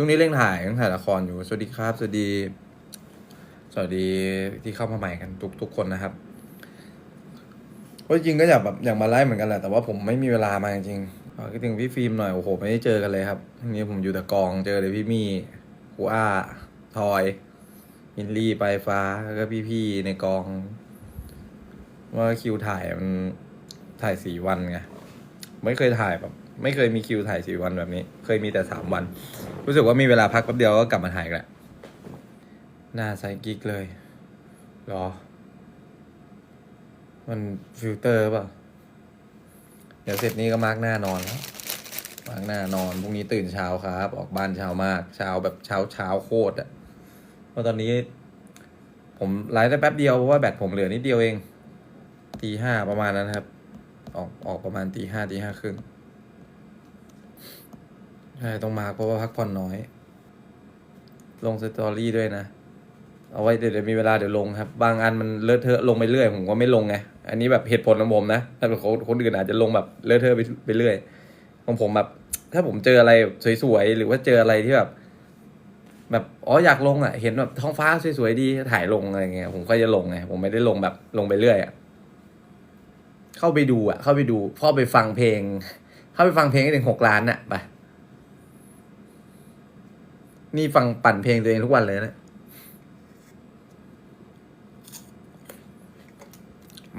ช่วงนี้เร่งถ่ายต้องถ่ายละครอยู่ สวัสดีครับ สวัสดี สวัสดีที่เข้ามาใหม่กันทุกทุกคนนะครับก็จริงก็อยากแบบอยากมาไลฟ์เหมือนกันแหละ แต่ว่าผมไม่มีเวลามาจริงๆขอคิดถึงพี่ฟิล์มหน่อย โอ้โห ไม่ได้เจอกันเลยครับทีนี้ผมอยู่แต่กอง เจอเลยพี่มี่กูอาทอย มินลี่ปลายฟ้า แล้วก็พี่ๆในกอง ว่าคิวถ่ายมันถ่ายสี่วันไง ไม่เคยถ่ายแบบ ไม่เคยมีคิวถ่ายสี่วันแบบนี้ เคยมีแต่สามวัน รู้สึกว่ามีเวลาพักแป๊บเดียวก็กลับมาถ่ายอีกแล้วหน้าไซกิกเลยหรอ มันฟิลเตอร์ป่ะ เดี๋ยวเสร็จนี้ก็มาร์กหน้านอนแล้วมาร์กหน้านอนพรุ่งนี้ตื่นเช้าครับ ออกบ้านเช้ามาก เช้าแบบเช้าเช้าโคตรอะเพราะตอนนี้ ผมไลฟ์ได้แป๊บเดียวเพราะว่าแบตผมเหลือนิดเดียวเองตีห้าประมาณนั้นครับ ออกออกประมาณตีห้าตีห้าครึ่ง ใช่ต้องมาเพราะว่าพักผ่อนน้อย ลงสตอรี่ด้วยนะ เอาไว้เดี๋ยวมีเวลาเดี๋ยวลงครับ บางอันมันเลอะเทอะลงไปเรื่อยผมก็ไม่ลงไง อันนี้แบบเหตุผลของผมนะถ้าเป็นคนคนอื่นอาจจะลงแบบเลอะเทอะไปไปเรื่อย ของผมแบบ ถ้าผมเจออะไรสวยๆหรือว่าเจออะไรที่แบบ แบบอ๋ออยากลงอะ เห็นแบบท้องฟ้าสวยๆดีถ่ายลงอะไรเงี้ยผมก็จะลงไงผมไม่ได้ลงแบบลงไปเรื่อยอะเข้าไปดูอะ เข้าไปดูพ่อไปฟังเพลง เข้าไปฟังเพลงให้ถึงหกล้านอะไป นี่ฟังปั่นเพลงตัวเองทุกวันเลยนะ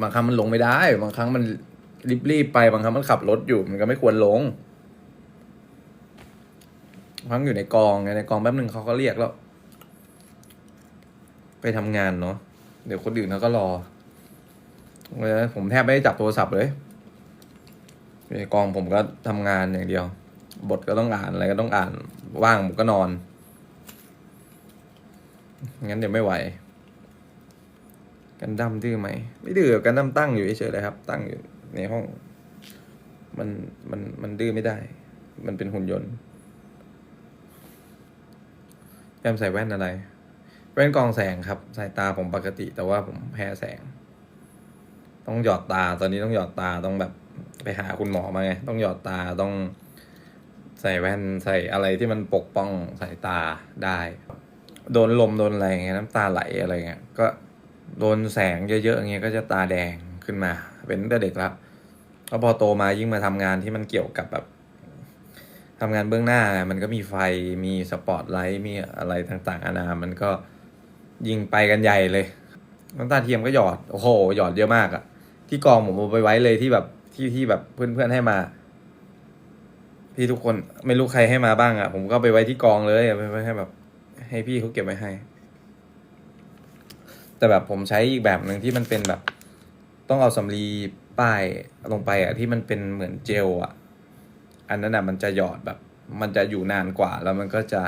บางครั้งมันลงไม่ได้ บางครั้งมันรีบๆไปบางครั้งมันขับรถอยู่มันก็ไม่ควรลงบางครั้งอยู่ในกองไงในกองแป๊บหนึ่งเขาก็เรียกแล้ว ไปทำงานเนาะเดี๋ยวคนอื่นเขาก็รอเพราะฉะนั้นผมแทบไม่ได้จับโทรศัพท์เลยในกองผมก็ทำงานอย่างเดียว บทก็ต้องอ่านอะไรก็ต้องอ่าน ว่างผมก็นอน งั้นเดี๋ยวไม่ไหว กันดั้มดื้อไหม ไม่ดื้อกันดั้มตั้งอยู่เฉยๆเลยครับ ตั้งอยู่ในห้อง มันมันมันดื้อไม่ได้ มันเป็นหุ่นยนต์แอมใส่แว่นอะไร แว่นกรองแสงครับ สายตาผมปกติ แต่ว่าผมแพ้แสง ต้องหยอดตา ตอนนี้ต้องหยอดตา ต้องแบบไปหาคุณหมอมาไง ต้องหยอดตา ต้องใส่แว่น ใส่อะไรที่มันปกป้องสายตาได้ โดนลมโดนอะไรอย่างเงี้ยน้ำตาไหลอะไรเงี้ยก็โดนแสงเยอะๆอย่างเงี้ยก็จะตาแดงขึ้นมา เป็นตั้งแต่เด็กแล้วแล้วพอโตมายิ่งมาทำงานที่มันเกี่ยวกับแบบทำงานเบื้องหน้า มันก็มีไฟมีสปอตไลท์มีอะไรต่างๆนานามันก็ยิงไปกันใหญ่เลยน้ำตาเทียมก็หยอดโอ้โหหยอดเยอะมากอะที่กองผมเอาไปไว้เลยที่แบบที่ที่แบบเพื่อนๆให้มาพี่ทุกคนไม่รู้ใครให้มาบ้างอะผมก็ไปไว้ที่กองเลยไปให้แบบ ให้พี่เขาเก็บไว้ให้ แต่แบบผมใช้อีกแบบหนึ่งที่มันเป็นแบบ ต้องเอาสำลีป้ายลงไปอะที่มันเป็นเหมือนเจลอะอันนั้นอะมันจะหยอดแบบ มันจะอยู่นานกว่า แล้วมันก็จะ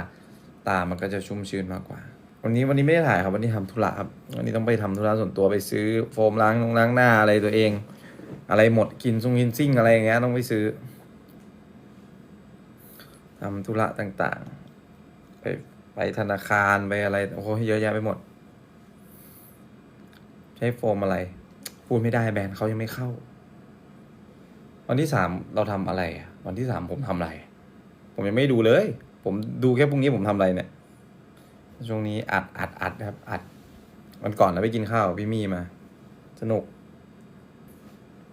ตามันก็จะชุ่มชื้นมากกว่า วันนี้วันนี้ไม่ได้ถ่ายครับ วันนี้ทำธุระครับ วันนี้ต้องไปทำธุระส่วนตัวไปซื้อโฟมล้างนงล้างหน้าอะไรตัวเอง อะไรหมดกินซุงกินซิ่งอะไรอย่างเงี้ยต้องไปซื้อทำธุระต่างๆไป ไปธนาคารไปอะไรโอ้โหเยอะแยะไปหมด ใช้โฟมอะไร พูดไม่ได้แบรนด์เขายังไม่เข้า วันที่สามเราทำอะไร วันที่สามผมทำอะไร ผมยังไม่ดูเลย ผมดูแค่พรุ่งนี้ผมทำอะไรเนี่ยช่วงนี้อัดอัดอัดครับ อัดวันก่อนเราไปกินข้าวพี่มี่มา สนุก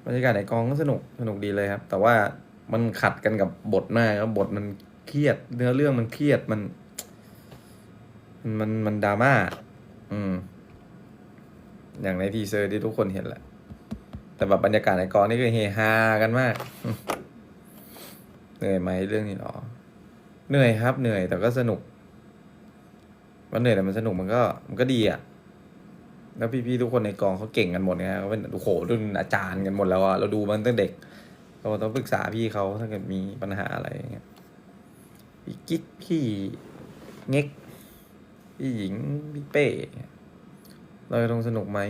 บรรยากาศในกองก็สนุกสนุกดีเลยครับ แต่ว่ามันขัดกันกับบทมากครับบทมันเครียด เนื้อเรื่องมันเครียดมัน มันมันดราม่าอืม อย่างในทีเซอร์ที่ทุกคนเห็นแหละ แต่แบบบรรยากาศในกองนี่คือเฮฮากันมากเหนื่อยไหมเรื่องนี้หรอ เหนื่อยครับ เหนื่อยแต่ก็สนุก มันเหนื่อยแต่มันสนุกมันก็ มันก็ดีอะ แล้วพี่ๆทุกคนในกองเขาเก่งกันหมดไงเขาเป็นโอ้โหรุ่นอาจารย์กันหมดแล้วอะเราดูมันตั้งเด็ก เราต้องปรึกษาพี่เขาถ้าเกิดมีปัญหาอะไรอย่างเงี้ยพี่กิ๊กพี่เง็ก พี่หญิงพี่เป้เราจะต้องสนุกไหม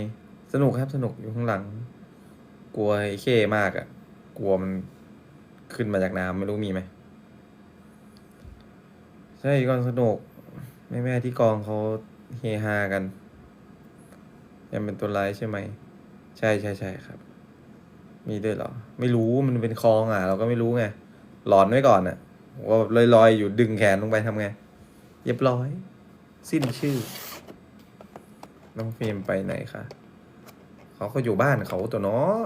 สนุกครับสนุกอยู่ข้างหลัง กลัวไอ้เข้มากอะ่ะ กลัวมันขึ้นมาจากน้ำไม่รู้มีไหม ใช่ก่องสนุก แม่แม่ที่กองเขาเฮฮากัน ยังเป็นตัวร้ายใช่ไหม ใช่ใช่ใช่ครับ มีด้วยเหรอ ไม่รู้มันเป็นคลองอะ เราก็ไม่รู้ไง หลอนไว้ก่อนอะว่าลอยๆอยู่ดึงแขนลงไปทำไงเรียบร้อย สิ้นชื่อ น้องเฟรมไปไหนคะเขาก็อยู่บ้านเขาตัวเนาะ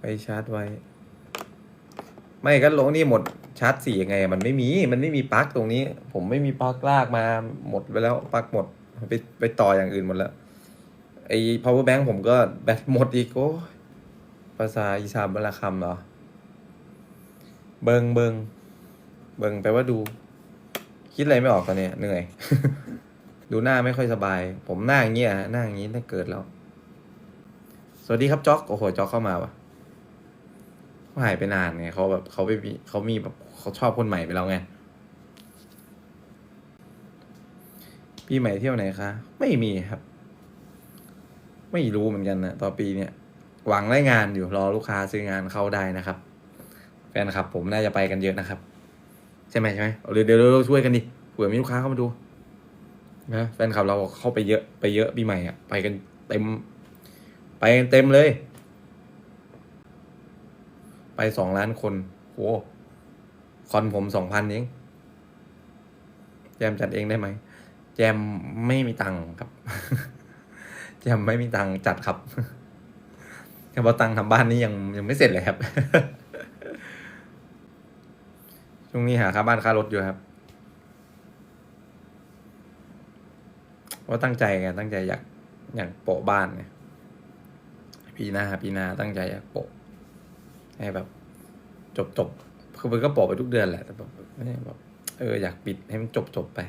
ไปชาร์จไว้ ไม่ก็ลงนี่หมดชาร์จสี่ยังไง มันไม่มี มันไม่มีปลั๊กตรงนี้ ผมไม่มีปลั๊กลากมาหมดไปแล้วปลั๊กหมด ไปไปต่ออย่างอื่นหมดแล้วไอ้ power bank ผมก็แบตหมดอีกโอ้ภาษาอีสานบรรคำเหรอ เบิงเบิงเบิงแปลว่าดู คิดอะไรไม่ออกตอนนี้เหนื่อย ดูหน้าไม่ค่อยสบาย ผมหน้าอย่างเงี้ยฮะหน้าอย่างงี้ตั้งเกิดแล้ว สวัสดีครับจ็อก โอ้โหจ็อกเข้ามาวะเขาหายไปนานไงเขาแบบเขาไปมีเขามีแบบเขาชอบคนใหม่ไปแล้วไงปีใหม่เที่ยวไหนคะ ไม่มีครับ ไม่รู้เหมือนกันนะต่อปีเนี่ย หวังได้งานอยู่รอลูกค้าซื้องานเข้าได้นะครับ แฟนคลับผมน่าจะไปกันเยอะนะครับ ใช่ไหมใช่ไหมเดี๋ยวเดี๋ยวเราช่วยกันดิเผื่อมีลูกค้าเข้ามาดูนะแฟนคลับเราเข้าไปเยอะไปเยอะปีใหม่อะไปกันเต็ม ไปกันเต็มเลย ไปสองล้านคนโหคอนผมสองพันเองแจมจัดเองได้ไหมแจมไม่มีตังค์ครับ แจมไม่มีตังค์จัดครับแค่ว่าตังค์ทำบ้านนี้ยังยังไม่เสร็จเลยครับ ช่วงนี้หาค่าบ้านค่ารถอยู่ครับเพราะตั้งใจไงตั้งใจอยากอยากโปะบ้านไงปีหน้าปีหน้าตั้งใจอยากโปะให้แบบ จบจบคือมันก็โปะไปทุกเดือนแหละแต่แบบไม่ได้แบบเอออยากปิดให้มันจบจบไป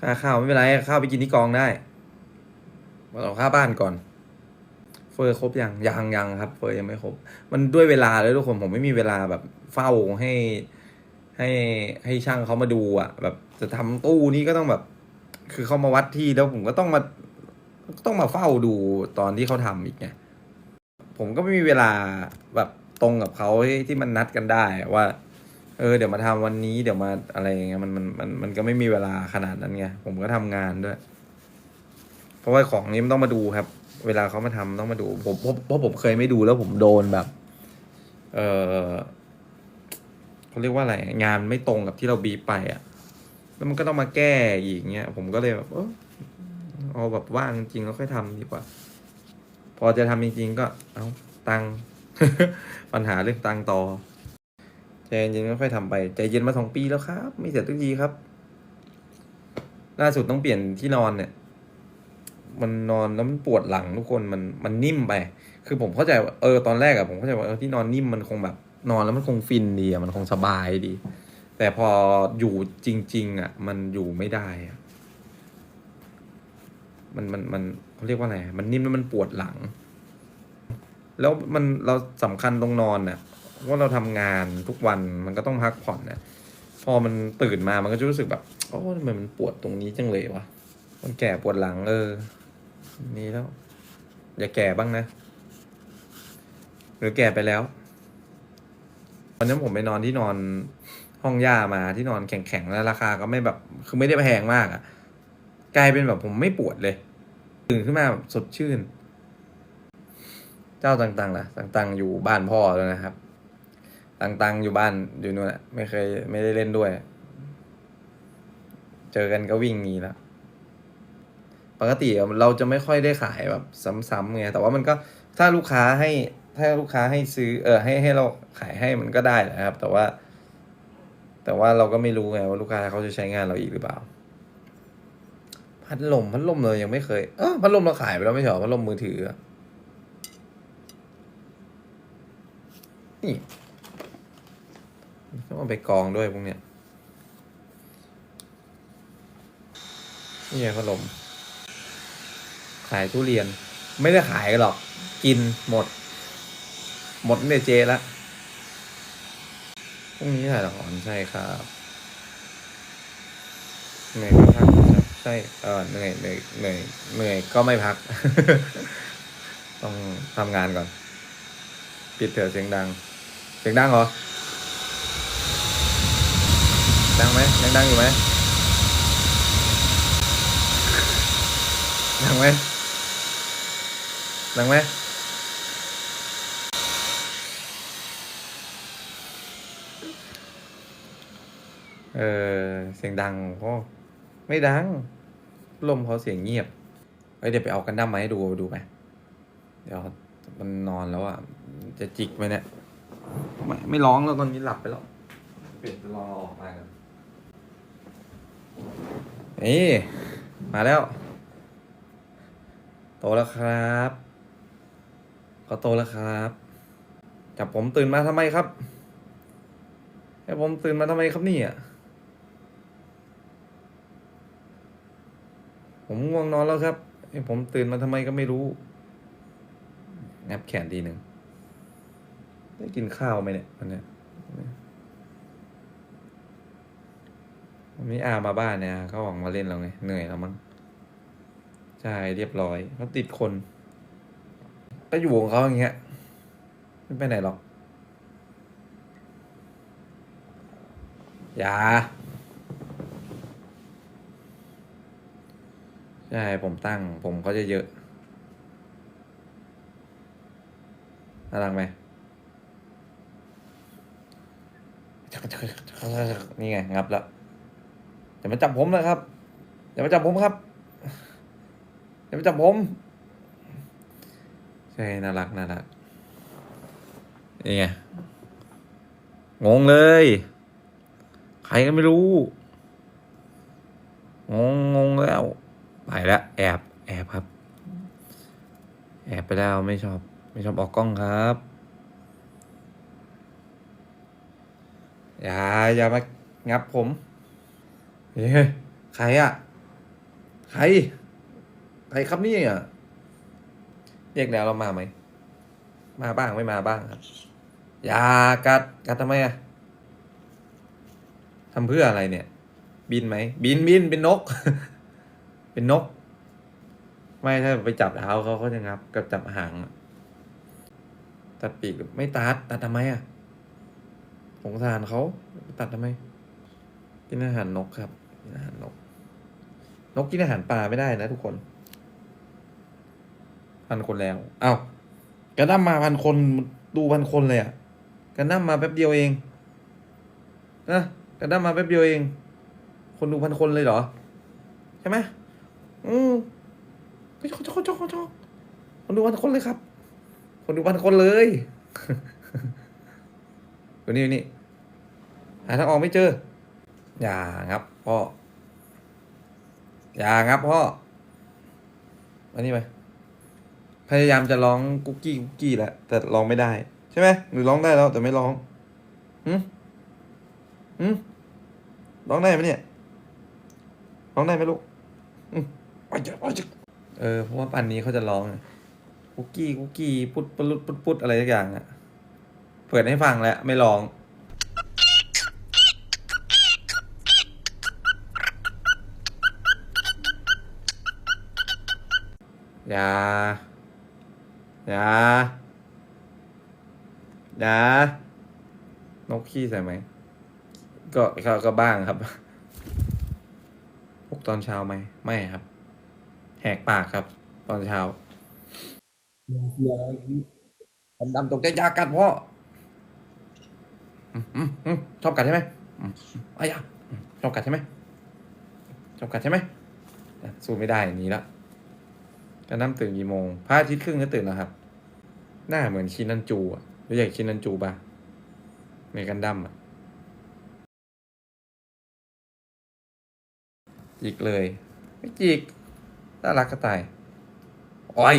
ค่าข้าวไม่เป็นไรข้าวไปกินที่กองได้มาเอาค่าบ้านก่อน เฟอร์ครบยังยังยังครับ เฟอร์ยังไม่ครบ มันด้วยเวลาเลยทุกคนผมไม่มีเวลาแบบเฝ้าให้ ให้ให้ช่างเขามาดูอะ แบบจะทำตู้นี้ก็ต้องแบบ คือเขามาวัดที่แล้วผมก็ต้องมาต้องมาเฝ้าดูตอนที่เขาทำอีกไงผมก็ไม่มีเวลาแบบตรงกับเขาที่มันนัดกันได้ว่า เออ เดี๋ยวมาทำวันนี้เดี๋ยวมาอะไรอย่างเงี้ยมันมันมันมันก็ไม่มีเวลาขนาดนั้นไงผมก็ทำงานด้วย เพราะว่าของนี้มันต้องมาดูครับ เวลาเขามาทำต้องมาดู ผมเพราะเพราะผมเคยไม่ดูแล้วผมโดนแบบ เออ เขาเรียกว่าอะไรงานไม่ตรงกับที่เราบีไปอะ แล้วมันก็ต้องมาแก้อีกเงี้ย ผมก็เลยแบบเออเอาแบบว่างจริงๆแล้วค่อยทำดีกว่า พอจะทำจริงๆก็ เอาตังปัญหาเรื่องตังต่อใจเย็นๆค่อยๆทำไป ใจเย็นมาสองปีแล้วครับ ไม่เสร็จทุกทีครับ ล่าสุดต้องเปลี่ยนที่นอนเนี่ย มันนอนแล้วมันปวดหลังทุกคนมันมันนิ่มไป คือผมเข้าใจว่าเออตอนแรกอะผมเข้าใจว่าเออที่นอนนิ่มมันคงแบบ นอนแล้วมันคงฟินดีอะมันคงสบายดี แต่พออยู่จริง ๆ อะ มันอยู่ไม่ได้อะมันมันมันเขาเรียกว่าอะไรมันนิ่มแล้วมันปวดหลัง แล้วมันเราสำคัญตรงนอนน่ะว่าเราทำงานทุกวันมันก็ต้องพักผ่อนนะพอมันตื่นมามันก็จะรู้สึกแบบโอ้ทำไมมันปวดตรงนี้จังเลยวะมันแก่ปวดหลัง เออ นี่แล้ว อย่าแก่บ้างนะ หรือแก่ไปแล้ว วันนั้นผมไปนอนที่นอนห้องย่ามาที่นอนแข็งๆแล้วราคาก็ไม่แบบคือไม่ได้แพงมากอะ่ะกลายเป็นแบบผมไม่ปวดเลย ตื่นขึ้นมาแบบสดชื่น เจ้าต่างๆล่ะ ต่างๆ อยู่บ้านพ่อแล้วนะครับ ต่างๆ อยู่บ้านอยู่นู่นแหละไม่เคยไม่ได้เล่นด้วย เจอกันก็วิ่งหนีแล้วปกติเราจะไม่ค่อยได้ขายแบบซ้ำๆไงแต่ว่ามันก็ถ้าลูกค้าให้ ถ้าลูกค้าให้ซื้อเออให้ให้เราขายให้มันก็ได้แหละครับ แต่ว่า แต่ว่าเราก็ไม่รู้ไงว่าลูกค้าเขาจะใช้งานเราอีกหรือเปล่า พัดลมพัดลมเรายังไม่เคยเออพัดลมเราขายไปแล้วไม่ใช่หรอพัดลมมือถือนี่ต้องเอาไปกองด้วยพวกเนี้ยนี่ไงพัดลม ขายทุเรียน ไม่ได้ขายหรอก กินหมด หมดในเจละพรุ่งนี้ถ่ายละครใช่ครับเหนื่อยก็พักครับใช่เออเหนื่อยเหนื่อยเหนื่อยเหนื่อยก็ไม่พัก ต้องทำงานก่อน ปิดเถอะเสียงดัง เสียงดังเหรอ ดังไหมยังดังอยู่ไหมดังไหมดังไหม เอเออเสียงดังก็ไม่ดัง ลมเขาเสียงเงียบเฮ้ยเดี๋ยวไปเอากันดั้มมาให้ดูดูไหมเดี๋ยวมันนอนแล้วอะ จะจิกไหมเนี่ย ไม่ไม่ร้องแล้วตอนนี้หลับไปแล้วเปลี่ยนรอออกมากันนี่มาแล้ว โตแล้วครับก็โตแล้วครับจับผมตื่นมาทำไมครับให้ผมตื่นมาทำไมครับเนี่ย ผมง่วงนอนแล้วครับให้ผมตื่นมาทำไมก็ไม่รู้งับแขนทีหนึ่งได้กินข้าวไหมเนี่ยวันนี้วันนี้อามาบ้านเนี่ยเขาออกมาเล่นแล้วไงเหนื่อยแล้วมั้งใช่เรียบร้อยเขาติดคน ก็อยู่ของเขาอย่างเงี้ยไม่ไปไหนหรอก อย่า ใช่ผมตั้ง ผมเขาจะเยอะน่ารักไหมนี่ไง งับแล้วอย่ามาจับผมนะครับอย่ามาจับผมครับอย่ามาจับผม ใช่น่ารักน่ารักนี่ไงงงเลย ใครก็ไม่รู้ งงงงแล้ว ไปแล้วแอบแอบครับ แอบไปแล้วไม่ชอบ ไม่ชอบออกกล้องครับ อย่าอย่ามางับผมเฮ้ยใครอะใคร ใครครับนี่ยเรียกแล้วเรามาไหม มาบ้างไม่มาบ้างครับ อย่ากัดกัดทำไมอะทำเพื่ออะไรเนี่ย บินไหม บินบินเป็นนก เป็นนก ไม่ถ้าไปจับเท้าเขาเขาจะงับ กับจับหางตัดปีกไม่ตัดตัดทำไมอะสงสารเขาตัดทำไม กินอาหารนกครับ กินอาหารนก นกกินอาหารปลาไม่ได้นะทุกคน พันคนแล้วเอ้ากระดั้มมาพันคนดูพันคนเลยอะกระดั้มมาแป๊บเดียวเองนะกระดั้มมาแป๊บเดียวเอง คนดูพันคนเลยเหรอ ใช่ไหม อืมก็ชอบชอบชอบชอบคนดูพันคนเลยครับ คนดูพันคนเลยวันนี้วันนี้หาทางออกไม่เจอ อย่างับพ่อ อย่างับพ่อมานี่ไปพยายามจะร้องกุ๊กกี้กุ๊กกี้แหละแต่ร้องไม่ได้ ใช่ไหมหรือร้องได้แล้วแต่ไม่ร้องหืมหืมร้องได้ไหมเนี่ย ร้องได้ไหมลูกอืม เออเพราะว่าปันนี้เขาจะร้องกุ๊กกี้กุ๊กกี้พุดปลุดพุดพุดอะไรสักอย่างอะเปิดให้ฟังแล้วไม่ร้องอย่าอย่าอย่านกขี้ใส่ไหม ก็ก็ก็บ้างครับปลุกตอนเช้าไหม ไม่ครับ แหกปากครับ ตอนเช้าดำดำตกใจยากัดพ่อชอบกัดใช่ไหมไอ้ยะชอบกัดใช่ไหมชอบกัดใช่ไหมสู้ไม่ได้หนีแล้วกันน้ำตื่นกี่โมงพระอาทิตย์ครึ่งก็ตื่นแล้วครับ หน้าเหมือนชินันจูอะรู้จักชินันจูปะเมกันดั้มอะจิกเลย ไม่จิก น่ารักก็ตายโอ้ย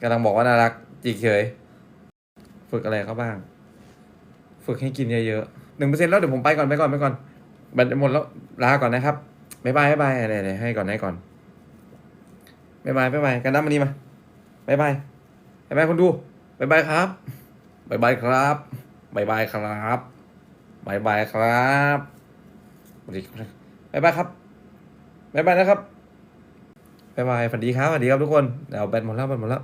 กำลังบอกว่าน่ารักจิกเฉย ฝึกอะไรเขาบ้าง ฝึกให้กินเยอะๆหนึ่งเปอร์เซ็นต์แล้วเดี๋ยวผมไปก่อนไปก่อนไปก่อนแบตหมดแล้วลาก่อนนะครับบ๊ายบายบ๊ายบายอะไรๆให้ก่อนให้ก่อนบายบายบายบายกันน้ำมานี่มาบายบายบายบายคนดูบายบายครับบายบายครับบายบายครับบายบายครับบบายบายครับบายบายนะครับ บายบายสวัสดีครับสวัสดีครับทุกคนเดี๋ยวแบตหมดแล้วแบตหมดแล้ว